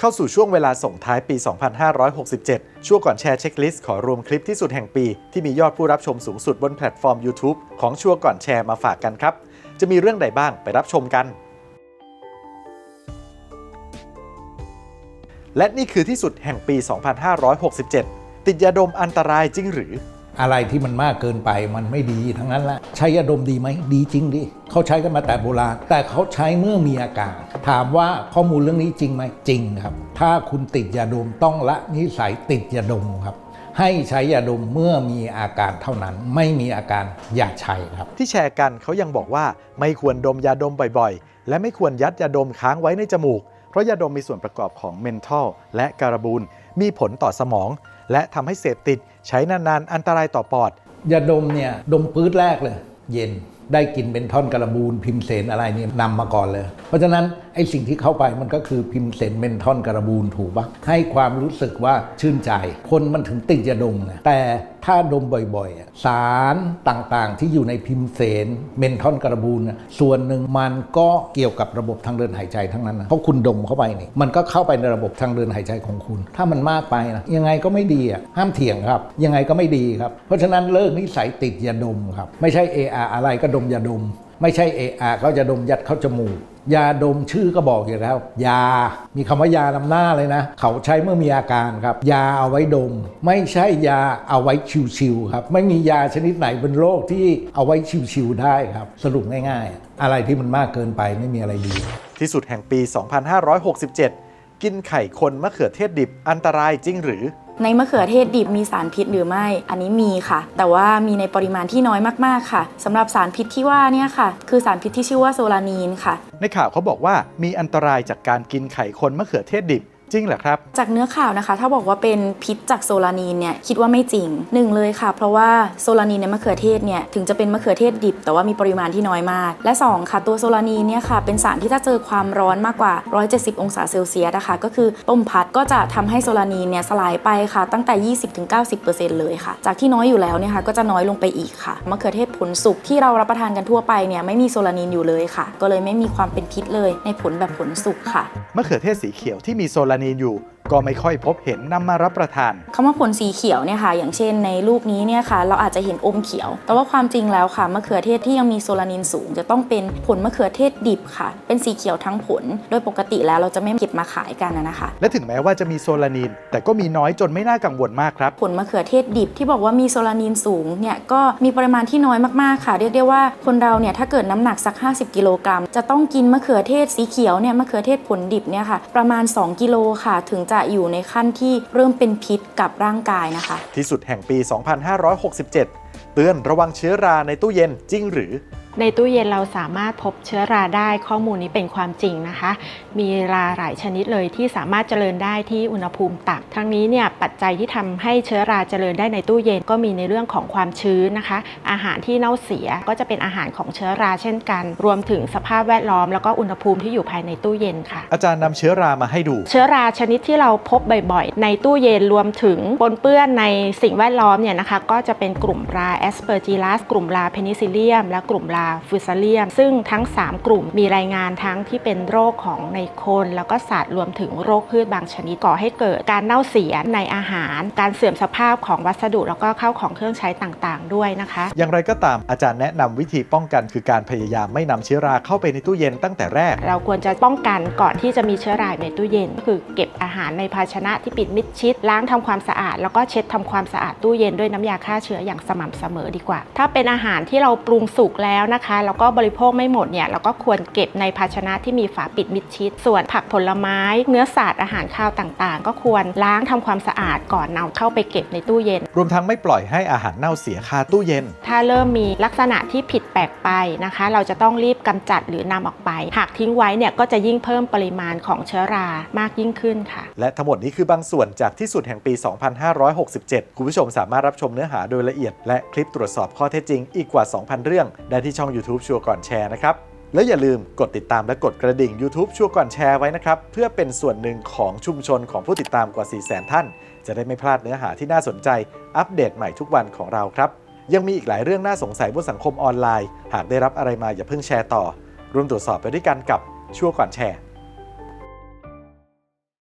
เข้าสู่ช่วงเวลาส่งท้ายปี 2567 ช่วงก่อนแชร์เช็คลิสต์ขอรวมคลิปที่สุดแห่งปี ที่มียอดผู้รับชมสูงสุดบนแพลตฟอร์ม YouTube ของช่วงก่อนแชร์มาฝากกันครับ จะมีเรื่องใดบ้างไปรับชมกัน และนี่คือที่สุดแห่งปี 2567 ติดยาดมอันตรายจริงหรือ อะไรที่มันมากเกินไปมันไม่ดีทั้งนั้นแหละใช้ยาดมดีไหมดีจริงดิเขาใช้กันมาแต่โบราณ แต่เขาใช้เมื่อมีอาการ ถามว่าข้อมูลเรื่องนี้จริงไหมจริงครับ ถ้าคุณติดยาดมต้องละนิสัยติดยาดมครับให้ใช้ยาดมเมื่อมีอาการเท่านั้น ไม่มีอาการอย่าใช้ครับ ที่แชร์กันเขายังบอกว่าไม่ควรดมยาดมบ่อยๆ และไม่ควรยัดยาดมค้างไว้ในจมูก เพราะยาดมมีส่วนประกอบของเมนทอลและการบูนมีผลต่อสมอง และทำให้เสพติดใช้นานๆ อันตรายต่อปอด ยาดมเนี่ย ดมปื้ดแรกเลย เย็นได้กินเป็นท่อนกระบูนพิมเสนอะไรเนี่ยนำมาก่อนเลย เพราะฉะนั้นไอ้สิ่งที่เข้าไปมันก็คือพิมเสนเมนทอนกระบูนถูกปะให้ความรู้สึกว่าชื่นใจ คนมันถึงติดยาดมนะแต่ถ้าดมบ่อยๆ สารต่างๆ ที่อยู่ในพิมเสนเมนทอนกระบูนส่วนหนึ่งมันก็เกี่ยวกับระบบทางเดินหายใจทั้งนั้นนะเพราะคุณดมเข้าไปนี่มันก็เข้าไปในระบบทางเดินหายใจของคุณ ถ้ามันมากไปนะยังไงก็ไม่ดีอะห้ามเถียงครับ ยังไงก็ไม่ดีครับ เพราะฉะนั้นเลิกนิสัยติดยาดมครับ ไม่ใช่เออาอะไรก็ดมยาดม ไม่ใช่เออเขาจะดมยัดเข้าจมูกยาดมชื่อก็บอกอยู่แล้ว ยา มีคำว่ายานำหน้าเลยนะ เขาใช้เมื่อมีอาการครับ ยาเอาไว้ดม ไม่ใช่ยาเอาไว้ชิวๆครับ ไม่มียาชนิดไหนบนโลกที่เอาไว้ชิวๆได้ครับ สรุปง่ายๆ อะไรที่มันมากเกินไปไม่มีอะไรดี ที่สุดแห่งปี 2567 กินไข่คนมะเขือเทศดิบอันตรายจริงหรือ ในมะเขือเทศดิบมีสารพิษหรือไม่ อันนี้มีค่ะ แต่ว่ามีในปริมาณที่น้อยมากๆค่ะสำหรับสารพิษที่ว่าเนี่ยค่ะ คือสารพิษที่ชื่อว่าโซลานีนค่ะ ในข่าวเขาบอกว่ามีอันตรายจากการกินไข่คนมะเขือเทศดิบ จริงเหรอครับ จากเนื้อข่าวนะคะ ถ้าบอกว่าเป็นพิษจากโซลานีนเนี่ยคิดว่าไม่จริงหนึ่งเลยค่ะ เพราะว่าโซลานีนในมะเขือเทศเนี่ยถึงจะเป็นมะเขือเทศดิบ แต่ว่ามีปริมาณที่น้อยมาก และสองค่ะตัวโซลานีนเนี่ยค่ะเป็นสารที่ถ้าเจอความร้อนมากกว่า 170 องศาเซลเซียสนะคะก็คือต้มพัดก็จะทำให้โซลานีนเนี่ยสลายไปค่ะ ตั้งแต่ 20-90%เลยค่ะ จากที่น้อยอยู่แล้วเนี่ยค่ะก็จะน้อยลงไปอีกค่ะมะเขือเทศผลสุกที่เรารับประทานกันทั่วไปเนี่ยไม่มีโซลานีนอยู่เลยค่ะ ก็เลยไม่มีความเป็นพิษเลยในผลแบบผลสุกค่ะมะเขือเทศสีเขียวที่มีโซลานีนอยู่ ก็ไม่ค่อยพบเห็นนำมารับประทานคำว่าผลสีเขียวเนี่ยค่ะ อย่างเช่นในลูกนี้เนี่ยค่ะ เราอาจจะเห็นอมเขียว แต่ว่าความจริงแล้วค่ะมะเขือเทศที่ยังมีโซลานินสูง จะต้องเป็นผลมะเขือเทศดิบค่ะ เป็นสีเขียวทั้งผล โดยปกติแล้วเราจะไม่เก็บมาขายกันนะนะคะ และถึงแม้ว่าจะมีโซลานีนแต่ก็มีน้อยจนไม่น่ากังวลมากครับผลมะเขือเทศดิบที่บอกว่ามีโซลานินสูงเนี่ยก็มีปริมาณที่น้อยมากๆค่ะ เรียกได้ว่าคนเราเนี่ยถ้าเกิดน้ำหนักสัก 50 กิโลกรัมจะต้องกินมะเขือเทศสีเขียวเนี่ยมะเขือเทศผลดิบเนี่ยค่ะประมาณ 2 กิโลค่ะถึงจะอยู่ในขั้นที่เริ่มเป็นพิษกับร่างกายนะคะ ที่สุดแห่งปี 2567 เตือนระวังเชื้อราในตู้เย็นจริงหรือ ในตู้เย็นเราสามารถพบเชื้อราได้ข้อมูลนี้เป็นความจริงนะคะ มีราหลายชนิดเลยที่สามารถเจริญได้ที่อุณหภูมิต่ำทั้งนี้เนี่ยปัจจัยที่ทำให้เชื้อราเจริญได้ในตู้เย็นก็มีในเรื่องของความชื้นนะคะ อาหารที่เน่าเสียก็จะเป็นอาหารของเชื้อราเช่นกัน รวมถึงสภาพแวดล้อมแล้วก็อุณหภูมิที่อยู่ภายในตู้เย็นค่ะ อาจารย์นำเชื้อรามาให้ดู เชื้อราชนิดที่เราพบบ่อยๆ ในตู้เย็นรวมถึงปนเปื้อนในสิ่งแวดล้อมเนี่ยนะคะก็จะเป็นกลุ่มราแอสเปอร์จิลัสกลุ่มราเพนิซิเลียมและกลุ่มราฟูซาเลียม ซึ่งทั้ง 3 กลุ่มมีรายงานทั้งที่เป็นโรคของในคน แล้วก็สัตว์รวมถึงโรคพืชบางชนิดก่อให้เกิดการเน่าเสียในอาหาร การเสื่อมสภาพของวัสดุแล้วก็เข้าของเครื่องใช้ต่างๆ ด้วยนะคะ อย่างไรก็ตามอาจารย์แนะนำวิธีป้องกันคือการพยายามไม่นำเชื้อราเข้าไปในตู้เย็นตั้งแต่แรก เราควรจะป้องกันก่อนที่จะมีเชื้อราในตู้เย็น ก็คือเก็บอาหารในภาชนะที่ปิดมิดชิด ล้างทำความสะอาด แล้วก็เช็ดทำความสะอาดตู้เย็นด้วยน้ำยาฆ่าเชื้ออย่างสม่ำเสมอดีกว่า ถ้าเป็นอาหารที่เราปรุงสุกแล้วนะคะ แล้วก็บริโภคไม่หมดเนี่ยเราก็ควรเก็บในภาชนะที่มีฝาปิดมิดชิด ส่วนผักผลไม้ เนื้อสัตว์อาหารข้าวต่างๆ ก็ควรล้างทำความสะอาดก่อนนำเข้าไปเก็บในตู้เย็น รวมทั้งไม่ปล่อยให้อาหารเน่าเสียคาตู้เย็น ถ้าเริ่มมีลักษณะที่ผิดแปลกไปนะคะ เราจะต้องรีบกำจัดหรือนำออกไป หากทิ้งไว้เนี่ยก็จะยิ่งเพิ่มปริมาณของเชื้อรามากยิ่งขึ้นค่ะ และทั้งหมดนี้คือบางส่วนจากที่สุดแห่งปี 2567 คุณผู้ชมสามารถรับชมเนื้อหาโดยละเอียด และคลิปตรวจสอบข้อเท็จจริงอีกกว่า 2,000 เรื่องได้ที่ช่อง YouTube ชัวร์ก่อนแชร์นะครับ แล้วอย่าลืมกดติดตามและกดกระดิ่ง YouTube ชัวร์ก่อนแชร์ไว้นะครับ เพื่อเป็นส่วนหนึ่งของชุมชนของผู้ติดตามกว่า 400,000 ท่าน จะได้ไม่พลาดเนื้อหาที่น่าสนใจ อัปเดตใหม่ทุกวันของเราครับ ยังมีอีกหลายเรื่องน่าสงสัยบนสังคมออนไลน์ หากได้รับอะไรมาอย่าเพิ่งแชร์ต่อร่วมตรวจสอบไปด้วยกันกับชัวร์ก่อนแชร์